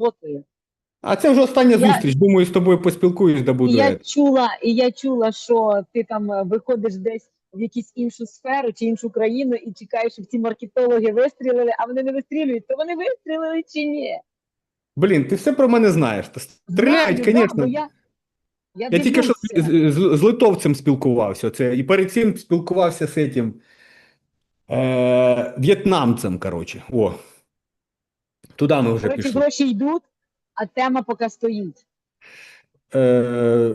роботою. А це вже остання Я- зустріч. Думаю, з тобою поспілкуюсь, да І буду. я чула, і я чула, що ти там е, виходиш десь в якусь іншу сферу чи іншу країну і чекаєш, щоб ці маркетологи вистрілили, а вони не вистрілюють. То вони вистрілили чи ні? Блін, ти все про мене знаєш. Стріляють, звісно. Я, я, Я тільки що дивлюся. з, з, з литовцем спілкувався. Це, і перед цим спілкувався з цим е, в'єтнамцем, коротше. О. Туди ми вже Коротше, пішли. гроші йдуть, а тема поки стоїть. Е,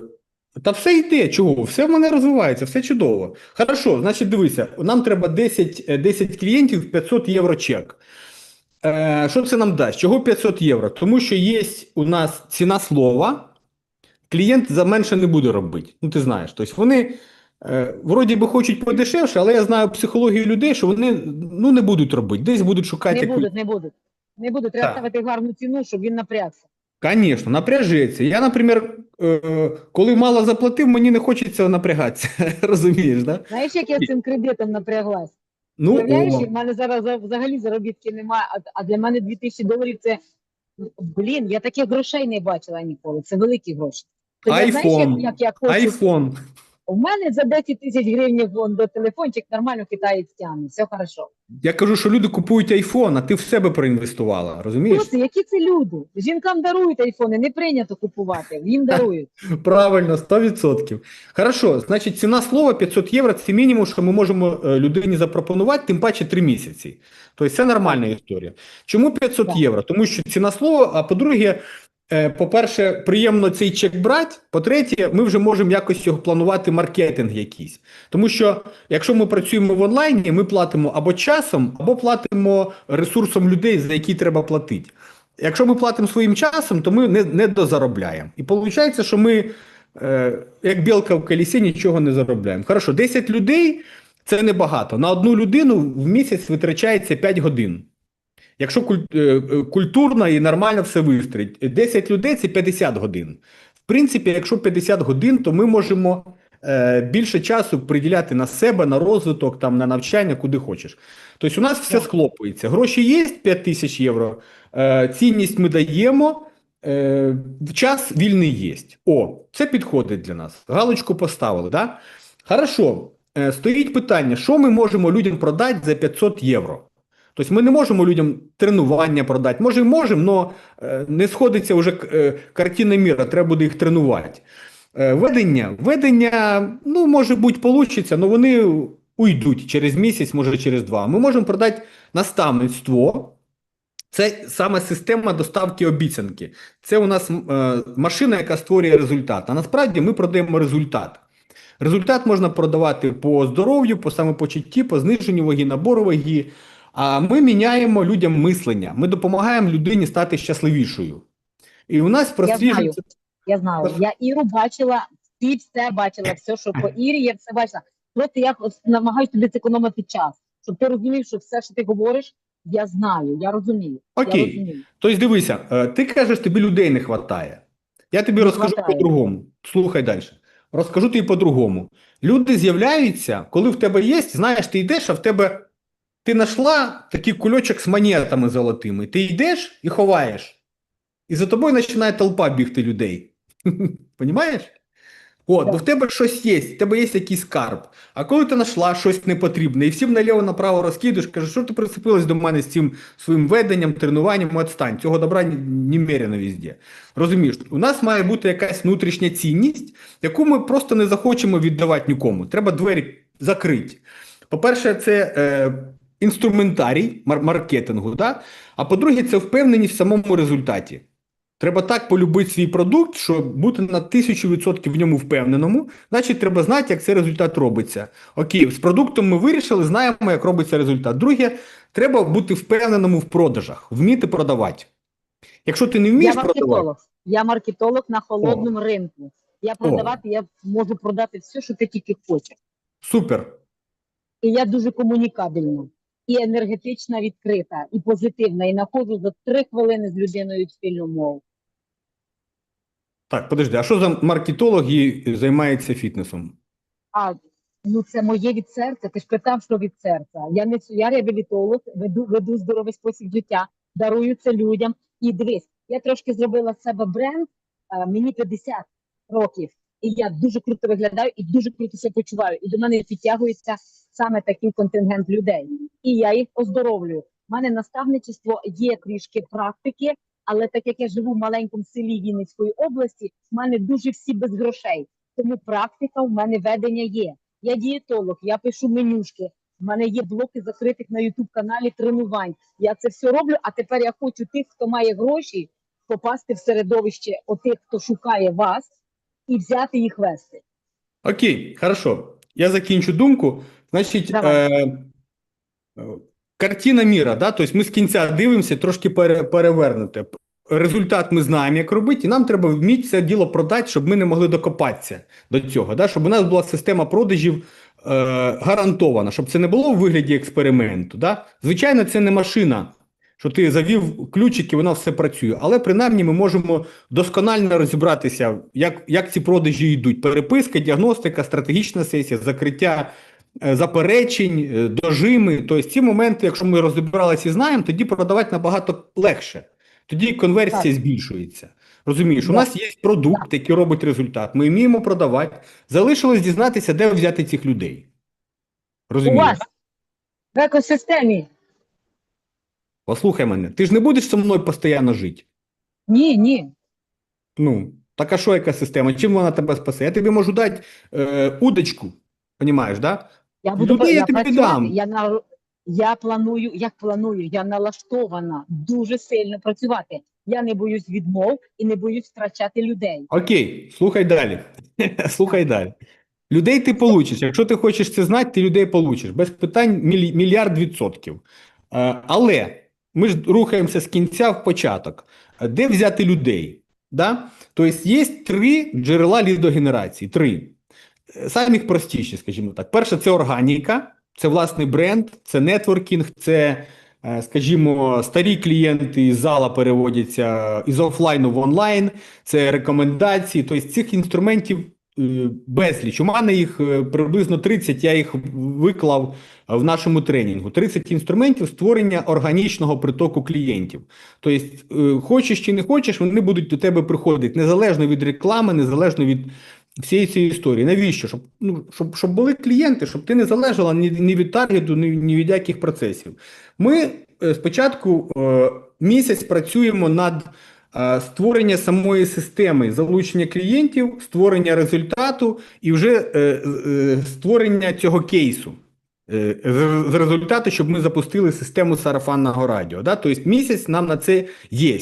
та все йде, чого? Все в мене розвивається, все чудово. Хорошо, значить, дивися, нам треба 10, е, 10 клієнтів 500 євро чек. Е, що це нам дасть? Чого 500 євро? Тому що є у нас ціна слова, клієнт за менше не буде робити. Ну, ти знаєш. Тобто вони е, вроді би хочуть подешевше, але я знаю психологію людей, що вони ну, не будуть робити. Десь будуть шукати. Не будуть, не будуть. Не будуть. Треба Так. ставити гарну ціну, щоб він напрягся. Конечно, напряжеться. Я, наприклад, е, коли мало заплатив, мені не хочеться напрягатися. Розумієш, да? Знаєш, як я з цим кредитом напряглась? Ну, Уявляєш, о, в мене зараз за- взагалі заробітки немає, а, а для мене 2000 доларів це блін, я таких грошей не бачила ніколи. Це великі гроші. То я, знаєш, як, iPhone. як я хочу. айфон. У мене за 10 тисяч гривень вон до телефончик нормально китаєць тягне, все хорошо. Я кажу, що люди купують айфон, а ти в себе проінвестувала. Розумієш? Хто? Які це люди? Жінкам дарують айфони, не прийнято купувати, їм дарують. Правильно, 100%. Хорошо, значить, ціна слова 500 євро це мінімум, що ми можемо е, людині запропонувати, тим паче 3 місяці. Тобто це нормальна історія. Чому 500 Так. євро? Тому що ціна слова, а по-друге, по-перше, приємно цей чек брати. По-третє, ми вже можемо якось його планувати маркетинг якийсь. Тому що якщо ми працюємо в онлайні, ми платимо або часом, або платимо ресурсом людей, за які треба платити. Якщо ми платимо своїм часом, то ми не, не дозаробляємо. І виходить, що ми, е, як білка в колісі, нічого не заробляємо. Хорошо, 10 людей це небагато. На одну людину в місяць витрачається 5 годин. Якщо е, е, культурно і нормально все вистроїть, 10 людей це 50 годин. В принципі, якщо 50 годин, то ми можемо е, більше часу приділяти на себе, на розвиток, там, на навчання, куди хочеш. Тобто у нас все схлопується. Гроші є 5 тисяч євро, е, цінність ми даємо, е, час вільний є. О, це підходить для нас. Галочку поставили, да? Хорошо. Е, стоїть питання, що ми можемо людям продати за 500 євро? Тобто ми не можемо людям тренування продати. Може, можемо, але не сходиться вже е, картина міра, треба буде їх тренувати. Е, Ведення. Ведення, ну, може бути, получиться, але вони уйдуть через місяць, може через два. Ми можемо продати наставництво. Це саме система доставки обіцянки. Це у нас е, машина, яка створює результат. А насправді ми продаємо результат. Результат можна продавати по здоров'ю, по самопочутті, по зниженню ваги, набору ваги. А ми міняємо людям мислення. Ми допомагаємо людині стати щасливішою. І у нас Я знаю, я знаю. Я Іру бачила, ти все бачила, все, що по Ірі, я все бачила. Просто я намагаюся тобі зекономити час, щоб ти розумів, що все, що ти говориш, я знаю, я розумію. Окей. Я розумію. Тобто, дивися, е, ти кажеш, тобі людей не вистачає. Я тобі Не розкажу по-другому. Слухай далі. Розкажу тобі по-другому. Люди з'являються, коли в тебе є, знаєш, ти йдеш, а в тебе ти знайшла такий кульочок з монетами золотими. Ти йдеш і ховаєш. І за тобою починає толпа бігти людей. Понімаєш? От, бо в тебе щось є, в тебе є якийсь скарб. А коли ти знайшла щось непотрібне, і всім наліво направо розкидуєш, кажеш, що ти прицепилась до мене з цим своїм веденням, тренуванням, відстань. Цього добра немерено везде. Розумієш, у нас має бути якась внутрішня цінність, яку ми просто не захочемо віддавати нікому. Треба двері закрити. По-перше, це е, інструментарій мар- маркетингу, да? а по-друге, це впевненість в самому результаті. Треба так полюбити свій продукт, щоб бути на тисячу відсотків в ньому впевненому. Значить, треба знати, як цей результат робиться. Окей, з продуктом ми вирішили, знаємо, як робиться результат. Друге, треба бути впевненому в продажах, вміти продавати. Якщо ти не Я вмієш продавати, маркетолог. Я маркетолог на холодному ринку. Я продавати, я можу продати все, що ти тільки хочеш. супер. І я дуже комунікабельна, і енергетична, відкрита, і позитивна. І знаходжу за три хвилини з людиною спільну мову. Так, подожди, а що за маркетолог і займається фітнесом? А ну це моє від серця. Ти ж питав, що від серця. Я не я реабілітолог, веду веду здоровий спосіб життя, дарую це людям. І дивись, Я трошки зробила з себе бренд, а, мені 50 років, і я дуже круто виглядаю і дуже круто себе почуваю. І до мене підтягується саме такий контингент людей. І я їх оздоровлюю. У мене наставничество є трішки практики, але так як я живу в маленькому селі Вінницької області, в мене дуже всі без грошей. Тому практика в мене ведення є. Я дієтолог, я пишу менюшки. У мене є блоки закритих на Ютуб каналі тренувань. Я це все роблю. А тепер я хочу тих, хто має гроші, попасти в середовище отих, хто шукає вас, і взяти їх вести. Окей, хорошо. Я закінчу думку. Значить, Давай. е, е, картина міра, да? тобто ми з кінця дивимося, трошки пере, перевернути. Результат ми знаємо, як робити, і нам треба вміти це діло продати, щоб ми не могли докопатися до цього. Да? Щоб у нас була система продажів е, гарантована, щоб це не було в вигляді експерименту. Да? Звичайно, це не машина, що ти завів ключик і вона все працює. Але принаймні ми можемо досконально розібратися, як, як ці продажі йдуть. Переписка, діагностика, стратегічна сесія, закриття е, заперечень, е, дожими. Тобто ці моменти, якщо ми розібралися і знаємо, тоді продавати набагато легше. Тоді конверсія Так. збільшується. Розумієш, у нас є продукт, який робить результат. Ми вміємо продавати. Залишилось дізнатися, де взяти цих людей. У вас в екосистемі. Послухай мене, ти ж не будеш зі мною постійно жити. Ні, ні. Ну, так а що яка система? Чим вона тебе спасе? Я тобі можу дати е, удочку, розумієш, да? Я буду Людей я я тобі дам. Я на я планую, як планую, я налаштована дуже сильно працювати. Я не боюсь відмов і не боюсь втрачати людей. Окей, слухай далі. слухай далі. Людей ти получиш. Якщо ти хочеш це знати, ти людей получиш. Без питань мільярд відсотків. Е, але ми ж рухаємося з кінця в початок. Де взяти людей? Да? Тобто є три джерела лідогенерації. Три. Самих простіші, скажімо так. Перше, це органіка, це власний бренд, це нетворкінг, це, е, скажімо, старі клієнти із зала переводяться із офлайну в онлайн, це рекомендації. Тобто цих інструментів безліч. У мене їх е, приблизно 30, я їх виклав е, в нашому тренінгу. 30 інструментів створення органічного притоку клієнтів. Тобто, е, хочеш чи не хочеш, вони будуть до тебе приходити незалежно від реклами, незалежно від всієї цієї історії. Навіщо? Щоб, ну, щоб, щоб були клієнти, щоб ти не залежала ні, ні від таргету, ні, ні від яких процесів. Ми е, спочатку е, місяць працюємо над е, створення самої системи, залучення клієнтів, створення результату і вже е, е, створення цього кейсу. Е, З результату, щоб ми запустили систему сарафанного радіо. Да? Тобто місяць нам на це є.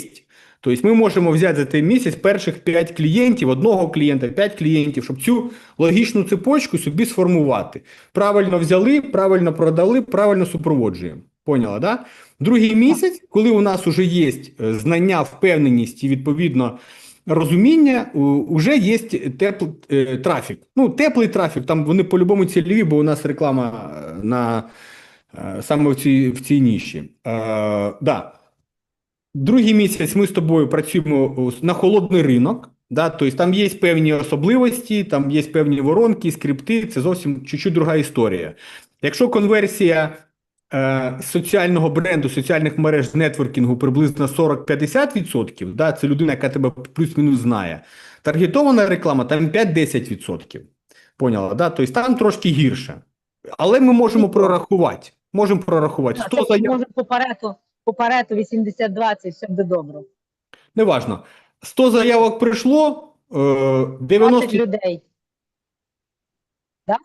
Тобто ми можемо взяти за цей місяць перших 5 клієнтів, одного клієнта, 5 клієнтів, щоб цю логічну цепочку собі сформувати. Правильно взяли, правильно продали, правильно супроводжуємо. Поняла, да? Другий місяць, коли у нас вже є е, знання, впевненість і відповідно розуміння, вже є теплий е, трафік. Ну, теплий трафік, там вони по-любому цільові, бо у нас реклама е, на саме в цій, в цій ніші. Е, да. Другий місяць ми з тобою працюємо на холодний ринок. Да, тобто там є певні особливості, там є певні воронки, скрипти, це зовсім чуть-чуть друга історія. Якщо конверсія соціального бренду, соціальних мереж з нетворкінгу приблизно 40-50%, да, це людина, яка тебе плюс-мінус знає. Таргетована реклама там 5-10%. Поняла, да? Тобто там трошки гірше. Але ми можемо прорахувати. Можемо прорахувати. 100 заяв. може попереду, попереду 80-20, все буде добре. Неважно. 100 заявок прийшло, е, 20 90... людей. Да?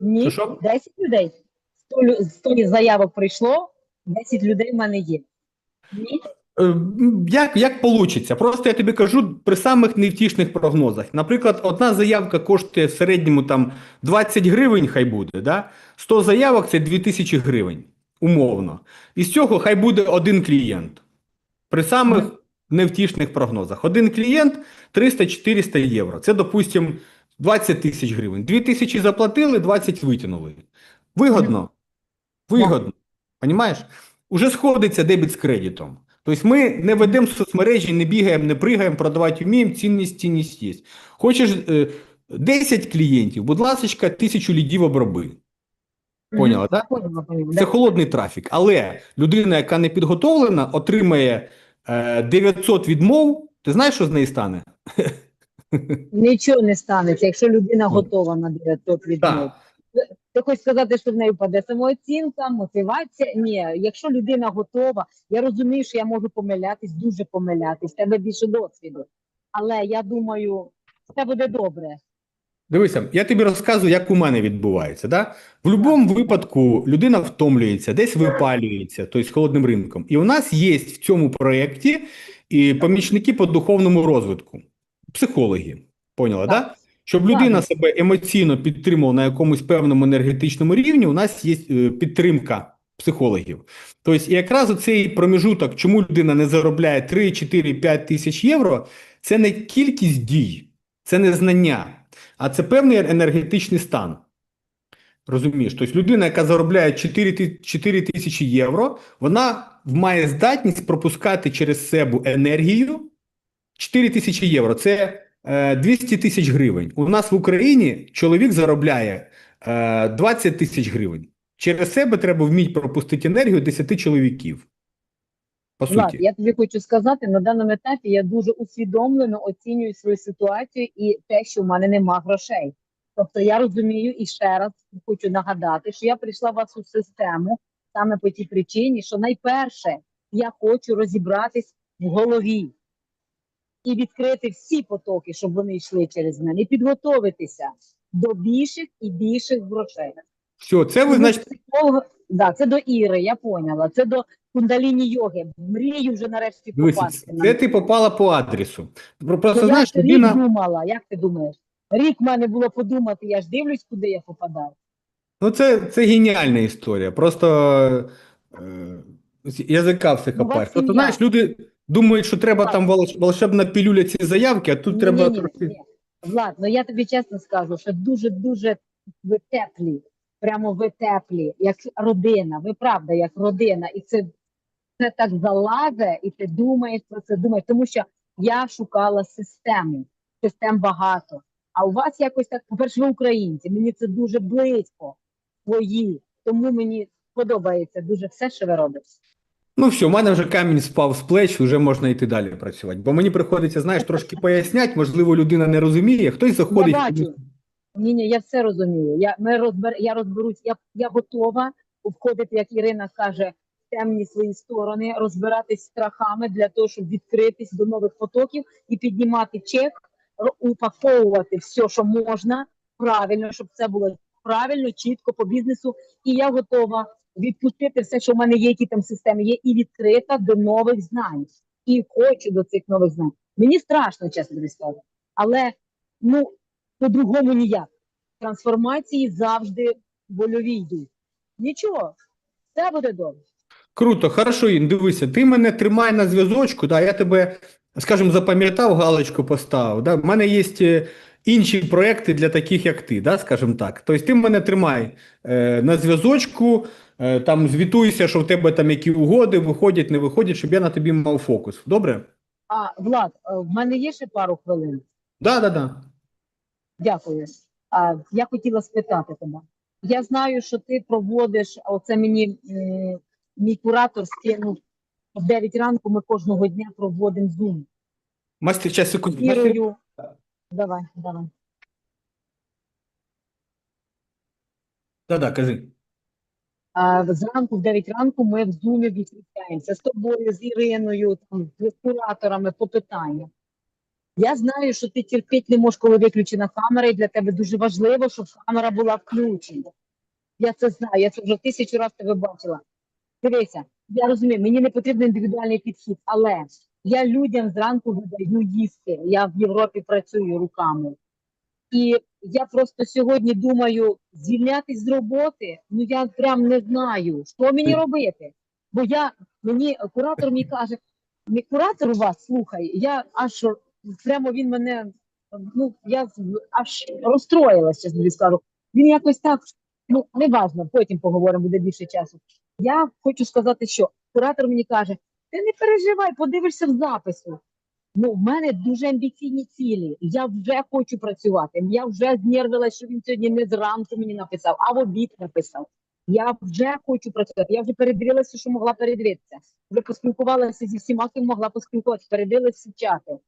Ні, Що, що? 10 людей. 100, 100 заявок прийшло, 10 людей в мене є. Ні? Е, Як, як получиться? Просто я тобі кажу при самих невтішних прогнозах. Наприклад, одна заявка коштує в середньому там 20 гривень, хай буде, да? 100 заявок це 2000 гривень, умовно. Із цього хай буде один клієнт. При самих невтішних прогнозах. Один клієнт 300-400 євро. Це, допустимо, 20 тисяч гривень. 2 тисячі заплатили, 20 витягнули. Вигодно? Вигодно. Понімаєш? Уже сходиться дебіт з кредитом. Тобто ми не ведемо соцмережі, не бігаємо, не пригаємо, продавати вміємо, цінність, цінність є. Хочеш е, 10 клієнтів, будь ласка, тисячу лідів оброби. Поняла, так? Це холодний трафік. Але людина, яка не підготовлена, отримає е, 900 відмов, ти знаєш, що з неї стане? Нічого не станеться, якщо людина готова на 900 відмов. Ти хочеш сказати, що в неї впаде самооцінка, мотивація? Ні, якщо людина готова, я розумію, що я можу помилятись, дуже помилятись, в тебе більше досвіду. Але я думаю, все буде добре. Дивися, я тобі розказую, як у мене відбувається. Да? В будь-якому випадку людина втомлюється, десь випалюється, тобто з холодним ринком. І у нас є в цьому проєкті і помічники по духовному розвитку, психологи. Поняла, Так. да? Щоб людина себе емоційно підтримувала на якомусь певному енергетичному рівні, у нас є е, підтримка психологів. Тобто, якраз оцей проміжуток, чому людина не заробляє 3, 4, 5 тисяч євро, це не кількість дій, це не знання, а це певний енергетичний стан. Розумієш? Тобто людина, яка заробляє 4, 4 тисячі євро, вона має здатність пропускати через себе енергію 4 тисячі євро. Це 200 тисяч гривень. У нас в Україні чоловік заробляє е, 20 тисяч гривень. Через себе треба вміти пропустити енергію 10 чоловіків. По Влад, я тобі хочу сказати, на даному етапі я дуже усвідомлено оцінюю свою ситуацію і те, що в мене нема грошей. Тобто я розумію і ще раз хочу нагадати, що я прийшла в вашу систему саме по тій причині, що найперше я хочу розібратись в голові і відкрити всі потоки, щоб вони йшли через мене, і підготовитися до більших і більших грошей. Все, це ви, значить, да, це до Іри, я поняла. Це до кундаліні йоги. Мрію вже нарешті попасти. це ти попала по адресу. Просто То я знаєш, ж рік людина. думала, як ти думаєш? Рік в мене було подумати, я ж дивлюсь, куди я попадаю. Ну, це, це геніальна історія. Просто е, язика все Ну, хапаєш. Просто, знаєш, люди думають, що треба Так. там волш- волшебна пілюля ці заявки, а тут Ні, треба ні, ні, трохи. ні. Влад, ну я тобі чесно скажу, що дуже-дуже ви теплі, прямо ви теплі, як родина. Ви правда, як родина. І це, це так залазе, і ти думаєш про це, думаєш, тому що я шукала систему, систем багато. А у вас якось так, по-перше, ви українці, мені це дуже близько, свої. Тому мені подобається дуже все, що ви робите. Ну все, в мене вже камінь спав з плеч, вже можна йти далі працювати. Бо мені приходиться, знаєш, трошки пояснять, можливо, людина не розуміє, хтось заходить. Я бачу. Ні, ні, я все розумію. Я, ми розбер, я розберусь, я, я готова входити, як Ірина каже, в темні свої сторони, розбиратись з страхами для того, щоб відкритись до нових потоків і піднімати чек, упаковувати все, що можна, правильно, щоб це було правильно, чітко по бізнесу. І я готова відпустити все, що в мене є, які там системи є, і відкрита до нових знань. І хочу до цих нових знань. Мені страшно, чесно тобі скажу. Але ну по-другому ніяк. Трансформації завжди больові йдуть. Нічого, все буде добре. Круто, хорошо, Ін, дивися, ти мене тримай на зв'язочку, да, я тебе, скажімо, запам'ятав, галочку поставив. Да. У мене є е, інші проекти для таких, як ти, да, скажімо так. Тобто ти мене тримай е, на зв'язочку, там звітуйся, що в тебе там які угоди виходять, не виходять, щоб я на тобі мав фокус. Добре? А Влад, е, в мене є ще пару хвилин. Да, да, да. Дякую. А, я хотіла спитати тебе. Я знаю, що ти проводиш, а оце мені мій куратор скинув в 9 ранку. Ми кожного дня проводимо Zoom. Мастер, час, секунду. Мастер, Давай, давай. да, да, кажи. Зранку, в 9 ранку, ми в зумі відвітаємося з тобою, з Іриною, там, з кураторами по питанням. Я знаю, що ти терпіти не можеш, коли виключена камера, і для тебе дуже важливо, щоб камера була включена. Я це знаю, я це вже тисячу разів тебе бачила. Дивися, я розумію, мені не потрібен індивідуальний підхід, але я людям зранку видаю їсти. Я в Європі працюю руками. І я просто сьогодні думаю, звільнятись з роботи, ну я прям не знаю, що мені робити. Бо я мені куратор мені каже, мій куратор у вас слухай, я аж прямо він мене, ну я аж розстроїлася, тобі скажу. Він якось так, ну неважно, потім поговоримо, буде більше часу. Я хочу сказати, що куратор мені каже: ти не переживай, подивишся в запису. Ну, в мене дуже амбіційні цілі. Я вже хочу працювати. Я вже знервила, що він сьогодні не зранку мені написав, а в обід написав. Я вже хочу працювати. Я вже передивилася, що могла передивитися. Вже поспілкувалася зі всіма, ким могла поспілкуватися, передивилася чати.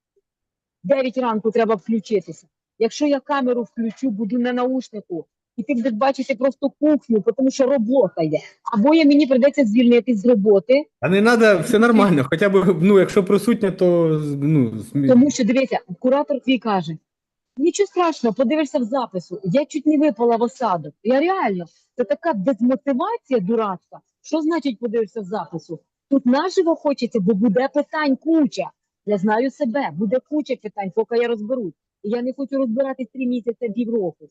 Дев'ять ранку треба включитися. Якщо я камеру включу, буду на наушнику, і ти будеш бачити просто кухню, тому що робота є. Або я мені прийдеться звільнитись з роботи, А не треба, все нормально. Хоча б, ну, якщо присутня, то ну, Тому що дивіться, куратор твій каже: нічого страшного, подивишся в запису. Я чуть не випала в осадок. Я реально, це така дезмотивація дурацька. Що значить подивишся в запису? Тут наживо хочеться, бо буде питань куча. Я знаю себе, буде куча питань, поки я розберусь. І я не хочу розбиратись три місяці півроку.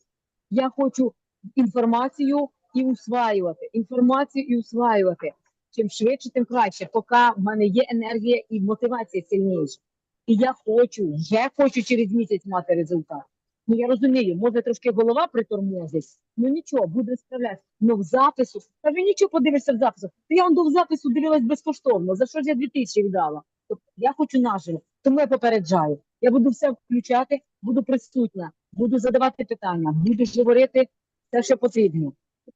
Я хочу інформацію і усваювати. Інформацію і усваювати. Чим швидше, тим краще, поки в мене є енергія і мотивація сильніша. І я хочу, вже хочу через місяць мати результат. Ну я розумію, може трошки голова притормозить, ну нічого, буде справлятися. Ну в запису, та ви нічого подивишся в запису. Та я до запису дивилась безкоштовно. За що ж я 2000 віддала? Тобто я хочу наживо, тому я попереджаю. Я буду все включати, буду присутня, буду задавати питання, буду говорити те, що потрібно.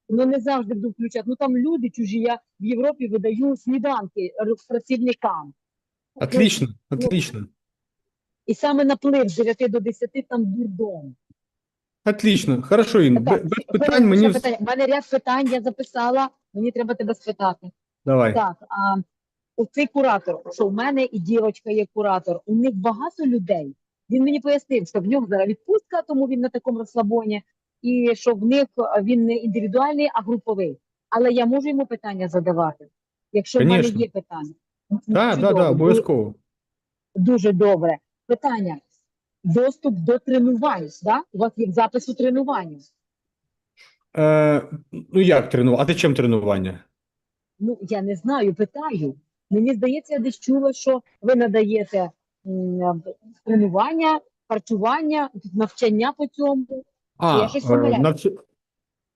Ну не завжди буду включати. Ну там люди чужі. Я в Європі видаю сніданки працівникам. Отлично, отлично. І саме наплив з 9 до 10 там дурдом. Отлично. Хорошо, Ін. Так, Без питань мені. вс-. У мене ряд питань я записала, мені треба тебе спитати. Давай. Так, а оцей куратор, що в мене і дівчинка є куратор, у них багато людей. Він мені пояснив, що в нього зараз відпустка, тому він на такому розслабоні, і що в них він не індивідуальний, а груповий. Але я можу йому питання задавати, якщо в Конечно. мене є питання. Так, так, Чудово, так, обов'язково. Дуже добре. Питання. Доступ до тренувань. Да? У вас є запису тренування. Е, ну як тренування? А ти чим тренування? Ну, я не знаю, питаю. Мені здається, я десь чула, що ви надаєте тренування, харчування, навчання по цьому. А, Я щось е, навч-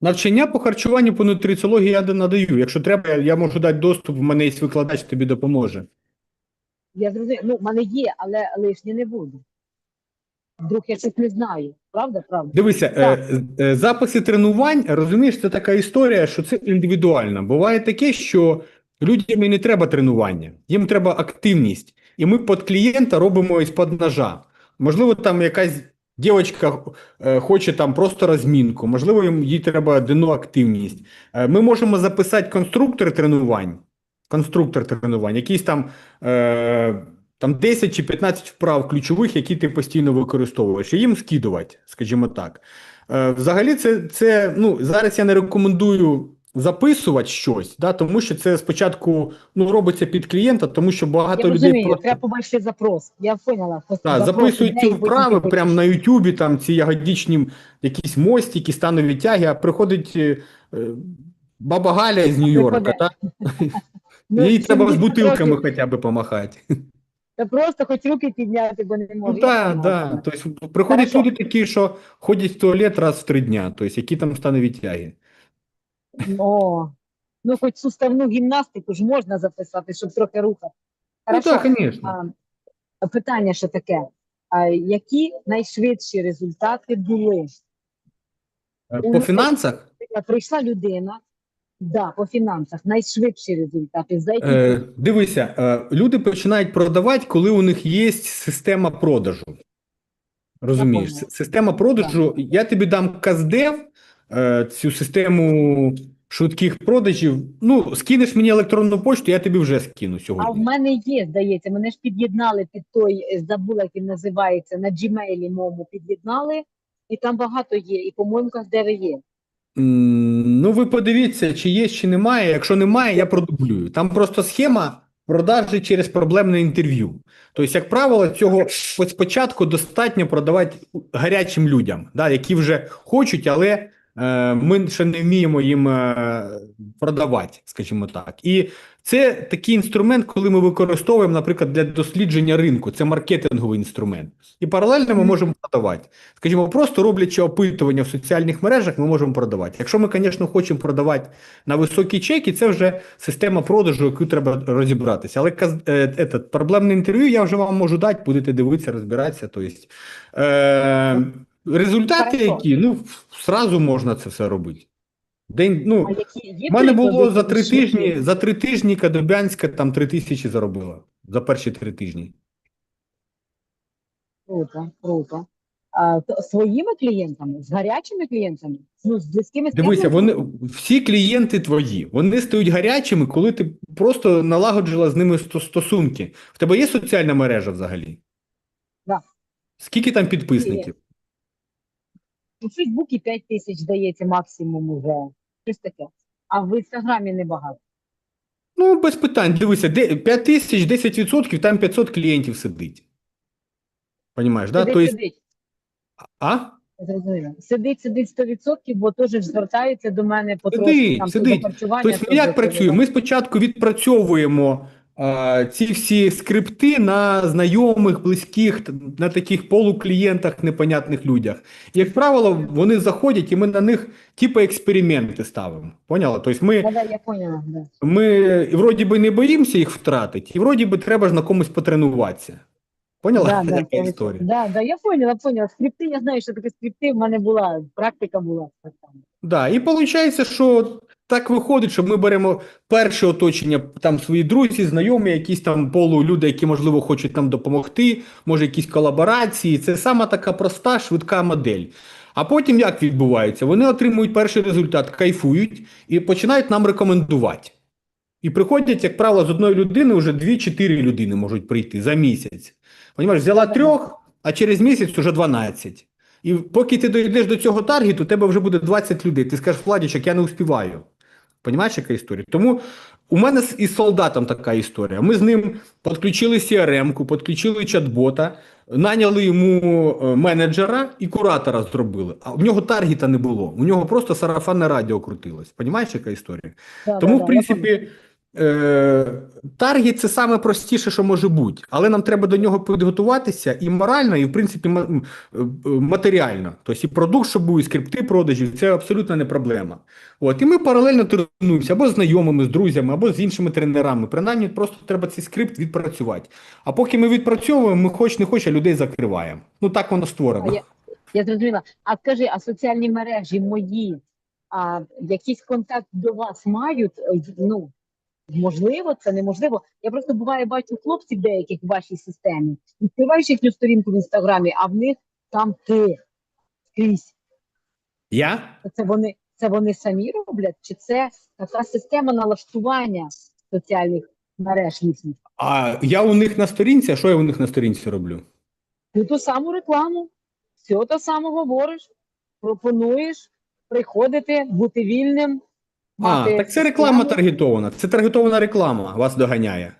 навчання по харчуванню по нутриціології я надаю. Якщо треба, я можу дати доступ, в мене є викладач, тобі допоможе. Я зрозуміла. Ну, в мене є, але лишнє не буду. Вдруг я щось не знаю. Правда, правда? Дивися, е, е, записи тренувань, розумієш, це така історія, що це індивідуально. Буває таке, що людям і не треба тренування, їм треба активність. І ми під клієнта робимо із-під ножа. Можливо, там якась дівчинка е, хоче там просто розмінку, можливо, їй треба денну активність. Е, ми можемо записати конструктор тренувань, конструктор тренувань, якийсь там. Е, там 10 чи 15 вправ ключових, які ти постійно використовуєш, і їм скидувати, скажімо так. Взагалі, це, це ну, зараз я не рекомендую записувати щось, да, тому що це спочатку ну, робиться під клієнта, тому що багато Я людей розумію, просто треба побачити запрос. Я поняла. та, записують ці вправи прямо на Ютубі, там ці ягодичні якісь мостики, станові тяги, а приходить е, е, баба Галя з Нью-Йорка, Приходить. та? Ну, їй треба з бутилками хоча б помахати. Та просто хоч руки підняти, бо не можу. Ну так, да. Тобто приходять люди такі, що ходять в туалет раз в три дня, тобто які там станові тяги. О, ну хоч суставну гімнастику ж можна записати, щоб трохи рухати. Ну Хорошо. так, звісно. А, питання ще таке. А, які найшвидші результати були? По фінансах Прийшла людина, да, по фінансах, найшвидші результати. За які е, дивися, е, люди починають продавати, коли у них є система продажу. Розумієш, Я поняла. Система продажу. Я тобі дам Каздев, е, цю систему швидких продажів. Ну, скинеш мені електронну почту, я тобі вже скину А в мене є, здається, мене ж під'єднали під той, е, забула, як він називається, на Gmail мому під'єднали, і там багато є, і, по-моєму, де є. Ну, ви подивіться, чи є, чи немає. Якщо немає, я продублюю. Там просто схема продажі через проблемне інтерв'ю. Тобто, як правило, цього спочатку достатньо продавати гарячим людям, да, які вже хочуть, але е, ми ще не вміємо їм е, продавати, скажімо так. І це такий інструмент, коли ми використовуємо, наприклад, для дослідження ринку. Це маркетинговий інструмент. І паралельно ми можемо продавати. Скажімо, просто роблячи опитування в соціальних мережах, ми можемо продавати. Якщо ми, звісно, хочемо продавати на високі чеки, це вже система продажу, яку треба розібратися. Але е, этот, проблемне інтерв'ю я вже вам можу дати, будете дивитися, розбиратися. Тобто, е, результати, Хорошо. які, ну, сразу можна це все робити. День, ну, А які є У мене було за три тижні, за три тижні Кадобянська там три тисячі заробила. За перші три тижні. Круто, круто. А, то своїми клієнтами, з гарячими клієнтами, ну, з близькими Дивися, вони всі клієнти твої, вони стають гарячими, коли ти просто налагоджила з ними сто- стосунки. В тебе є соціальна мережа взагалі? Да. Скільки там підписників? У Фейсбуці 5 тисяч здається максимум уже. Щось таке. А в інстаграмі небагато. Ну, без питань. Дивися, де- 5 тисяч, 10%, там 500 клієнтів сидить. Понімаєш, да? Сидить, Тобто, сидить. а? Зрозуміло. Сидить, сидить 100%, бо теж ж звертаються до мене по Сидить, там, сидить. то харчування. Тобто, ми як працюємо? Ми спочатку відпрацьовуємо ці всі скрипти на знайомих, близьких, на таких полуклієнтах, непонятних людях. Як правило, вони заходять, і ми на них типу експерименти ставимо. Поняла? Тобто ми, Да, да, я поняла, да. ми вроді би не боїмося їх втратити, і вроді би треба ж на комусь потренуватися. Поняла? Да, да, історія? Да, да, я поняла, поняла. Скрипти, я знаю, що таке скрипти, в мене була, практика була. так. Да, і виходить, що так виходить, що ми беремо перше оточення, там свої друзі, знайомі, якісь там полулюди, які, можливо, хочуть нам допомогти, може, якісь колаборації. Це сама така проста, швидка модель. А потім як відбувається? Вони отримують перший результат, кайфують і починають нам рекомендувати. І приходять, як правило, з одної людини вже 2-4 людини можуть прийти за місяць. Понімаєш, взяла трьох, а через місяць вже 12. І поки ти дійдеш до цього таргету, у тебе вже буде 20 людей. Ти скажеш, Владічок, я не успіваю. Понімаєш, яка історія? Тому у мене із солдатом така історія. Ми з ним підключили CRM-ку, підключили чат-бота, наняли йому е, менеджера і куратора зробили. А в нього таргета не було. У нього просто сарафанне радіо крутилось. Понімаєш, яка історія? Да, Тому, да, в принципі, таргет це саме простіше, що може бути. Але нам треба до нього підготуватися і морально, і в принципі е, е, матеріально. Тобто і продукт, щоб був, і скрипти продажів, це абсолютно не проблема. От, і ми паралельно тренуємося або з знайомими, з друзями, або з іншими тренерами. Принаймні, просто треба цей скрипт відпрацювати. А поки ми відпрацьовуємо, ми хоч не хоч, а людей закриваємо. Ну так воно створено. Я- Я зрозуміла. А скажи, а соціальні мережі мої, а якийсь контакт до вас мають? Е, Ну, можливо, це неможливо. Я просто буває бачу хлопців деяких в вашій системі. Відкриваєш їхню сторінку в інстаграмі, а в них там ти скрізь. Я? Це вони, це вони самі роблять? Чи це така система налаштування соціальних мереж їхніх? А я у них на сторінці, а що я у них на сторінці роблю? Ти ту саму рекламу, все то саме говориш, пропонуєш приходити, бути вільним. А, так це реклама таргетована. Це таргетована реклама вас доганяє.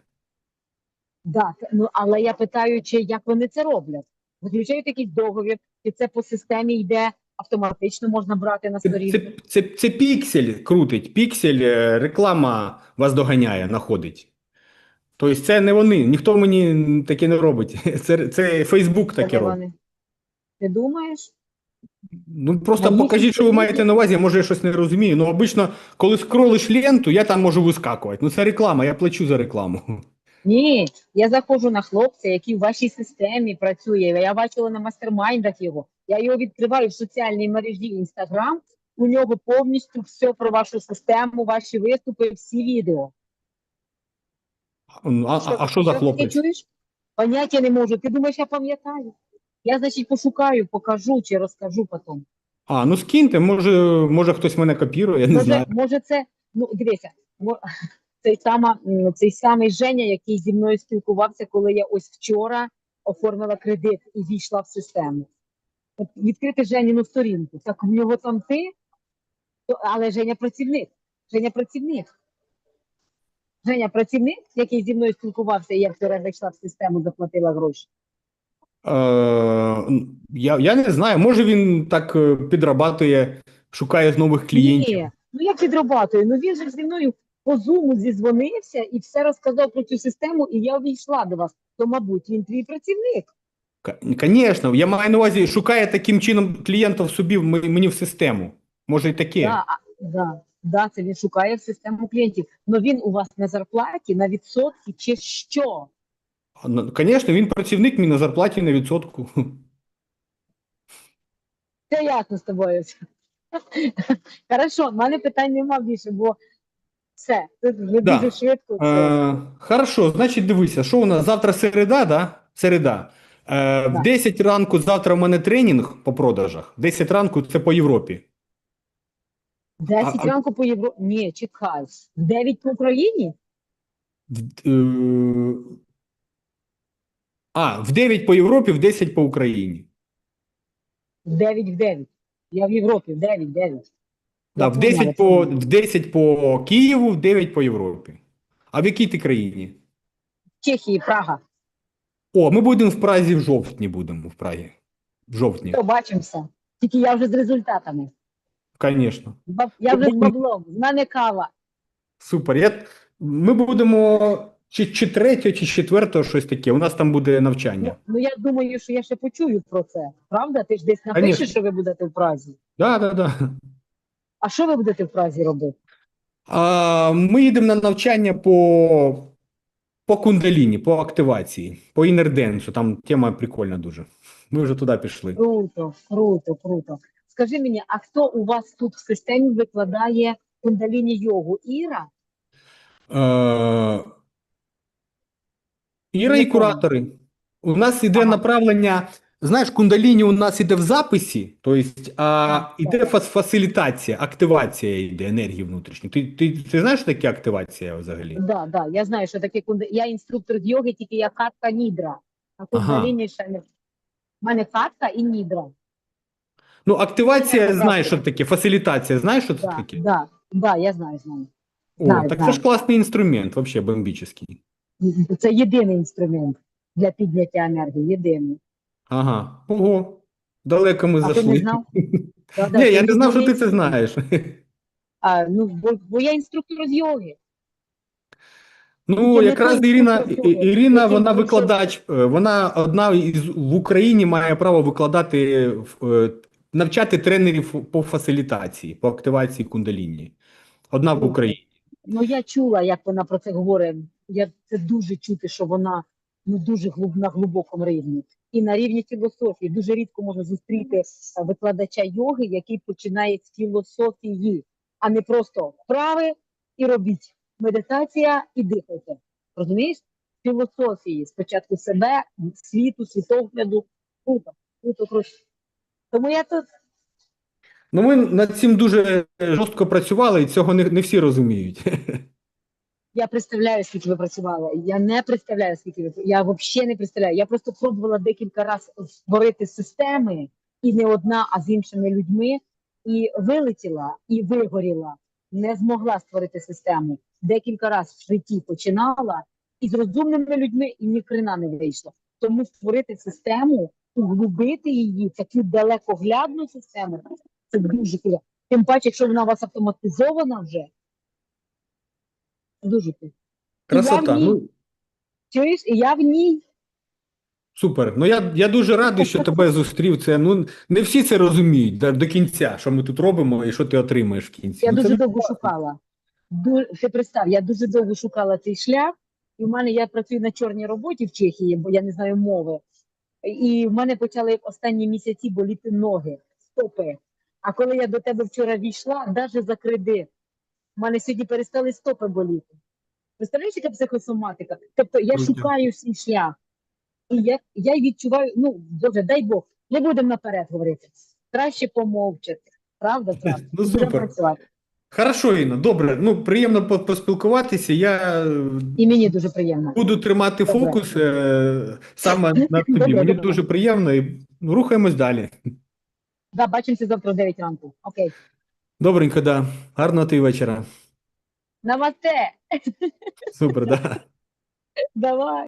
Це- ну, але я питаю, чи як вони це роблять? Заключають якийсь договір, чи це по системі йде автоматично можна брати на сторінку? це, це, це піксель крутить, піксель, е, реклама вас доганяє, знаходить. Тобто це не вони, ніхто мені таке не робить. Це, це Фейсбук таке робить. Ти думаєш? Ну просто На покажіть, що ви маєте на увазі, може я щось не розумію. Ну, обично, коли скролиш ленту, я там можу вискакувати. Ну це реклама, я плачу за рекламу. Ні, я заходжу на хлопця, який в вашій системі працює. Я бачила на мастермайндах його. Я його відкриваю в соціальній мережі Instagram. У нього повністю все про вашу систему, ваші виступи, всі відео. Ну, А, а, а що за Ти хлопець? чуєш? Поняття не можу. Ти думаєш, я пам'ятаю? Я, значить, пошукаю, покажу чи розкажу потім. А, ну скиньте, може, може хтось мене копірує, я не Може, знаю. може, це ну дивися, мо- цей сама м, цей самий Женя, який зі мною спілкувався, коли я ось вчора оформила кредит і війшла в систему. От відкрити Женіну сторінку. Так в нього там ти, то, але Женя працівник. Женя працівник. Женя працівник, який зі мною спілкувався, і я вчора зайшла в систему, заплатила гроші. Е, я, я не знаю, може він так е, підрабатує, шукає нових клієнтів. Ні, ну як підрабатує? Ну він же зі мною по зуму зізвонився і все розказав про цю систему, і я увійшла до вас. То, мабуть, він твій працівник. Звісно, я маю на увазі, шукає таким чином клієнтів собі в м- мені в систему. Може і таке. Да, да, да, це він шукає в систему клієнтів. Но він у вас на зарплаті, на відсотки чи що? Звісно, він працівник мій на зарплаті на відсотку. Це ясно з тобою. Хорошо, в мене питань нема більше, бо все, тут Да. дуже швидко. Е, хорошо, значить, дивися, що у нас завтра середа, да? Середа. Е, в 10 ранку завтра в мене тренінг по продажах. 10 ранку це по Європі. 10 а- ранку по Європі. Ні, чекай. 9 по Україні? В- е, А, в 9 по Європі, в 10 по Україні. 9 в 9. Я в Європі, в 9, 9. Да, в 10 по, в 10 по Києву, в 9 по Європі. А в якій ти країні? В Чехії, Прага. О, ми будемо в Празі в жовтні будемо в Прагі. В жовтні, Побачимося. Тільки я вже з результатами. звісно. Я вже з баблом, з мене кава. Супер. Я... Ми будемо чи, чи третього, чи четвертого, щось таке. У нас там буде Ну, навчання. ну я думаю, що я ще почую про це. Правда? Ти ж десь напишеш, Конечно. що ви будете в Празі. Да, да, да. А що ви будете в Празі робити? А, ми їдемо на навчання по, по кундаліні, по активації, по інерденсу. Там тема прикольна дуже. Ми вже туди пішли. Круто, круто, круто. Скажи мені, а хто у вас тут в системі викладає кундаліні йогу? Іра? Е, Іра і куратори. У нас іде Ага. направлення. Знаєш, кундаліні у нас іде в записі, тобто, а Так, іде так. фас- фасилітація, активація йде енергії внутрішньої. Ти, ти, ти знаєш, що таке активація взагалі? Да, да, я знаю, що таке кунда. Я інструктор з йоги, тільки я катка нідра. А кундаліні ще не. У мене катка і нідра. Ну, активація, Я знаєш, що таке, фасилітація, знаєш, що це Да, таке? да, да, я знаю, знаю. О, знаю, так знаю. це ж класний інструмент, взагалі бомбічний. Це єдиний інструмент для підняття енергії. Єдиний. Ага, ого, далеко ми А ти не знав? Да, да, Ні, я не знав, що ти це знаєш. А, ну, бо, бо я інструктор з йоги. Ну, якраз Ірина, Ірина, вона викладач, е, вона одна із в Україні має право викладати, е, навчати тренерів по фасилітації, по активації кундаліні. Одна в Україні. Ну, я чула, як вона про це говорить. Я це дуже чути, що вона ну дуже глиб, на глибокому рівні. І на рівні філософії дуже рідко можна зустріти е, викладача йоги, який починає з філософії, а не просто вправи і робіть. Медитація і дихайте. Розумієш? Філософії спочатку себе, світу, світогляду. Круто, круто, круто. Тому я тут Ну, ми над цим дуже жорстко працювали, і цього не, не всі розуміють. Я представляю, скільки ви працювали. Я не представляю, скільки ви я взагалі не представляю. Я просто пробувала декілька разів створити системи, і не одна, а з іншими людьми, і вилетіла, і вигоріла. Не змогла створити систему. Декілька разів в житті починала, і з розумними людьми і ні хрена не вийшло. Тому створити систему, углубити її, таку далекоглядну систему, це дуже круто. Тим паче, якщо вона у вас автоматизована вже, дуже круто. Красота. Я в ній. Ну, Чуєш, і я в ній. супер. Ну, я, я дуже радий, що тебе зустрів. Це, ну, не всі це розуміють до, до кінця, що ми тут робимо і що ти отримаєш в кінці. Я Ну, дуже довго шукала. Ду- Ти представ, я дуже довго шукала цей шлях, і в мене я працюю на чорній роботі в Чехії, бо я не знаю мови. І в мене почали останні місяці боліти ноги, стопи. А коли я до тебе вчора війшла, навіть за кредит, в мене сьогодні перестали стопи боліти. Представляєш, яка психосоматика? Тобто я Круто. шукаю свій шлях. І я, я відчуваю, ну, Боже, дай Бог, не будемо наперед говорити. Краще помовчати. Правда, правда. Ну, супер. працювати. Хорошо, Інна, добре. Ну, приємно поспілкуватися. Я І мені дуже приємно. буду тримати Добре. фокус е, саме на тобі. Добре, Мені добре. дуже приємно і рухаємось далі. Да, бачимося завтра в 9 ранку. Окей. Добренько, да. Гарного тобі вечора. Намасте. Супер, да. Давай.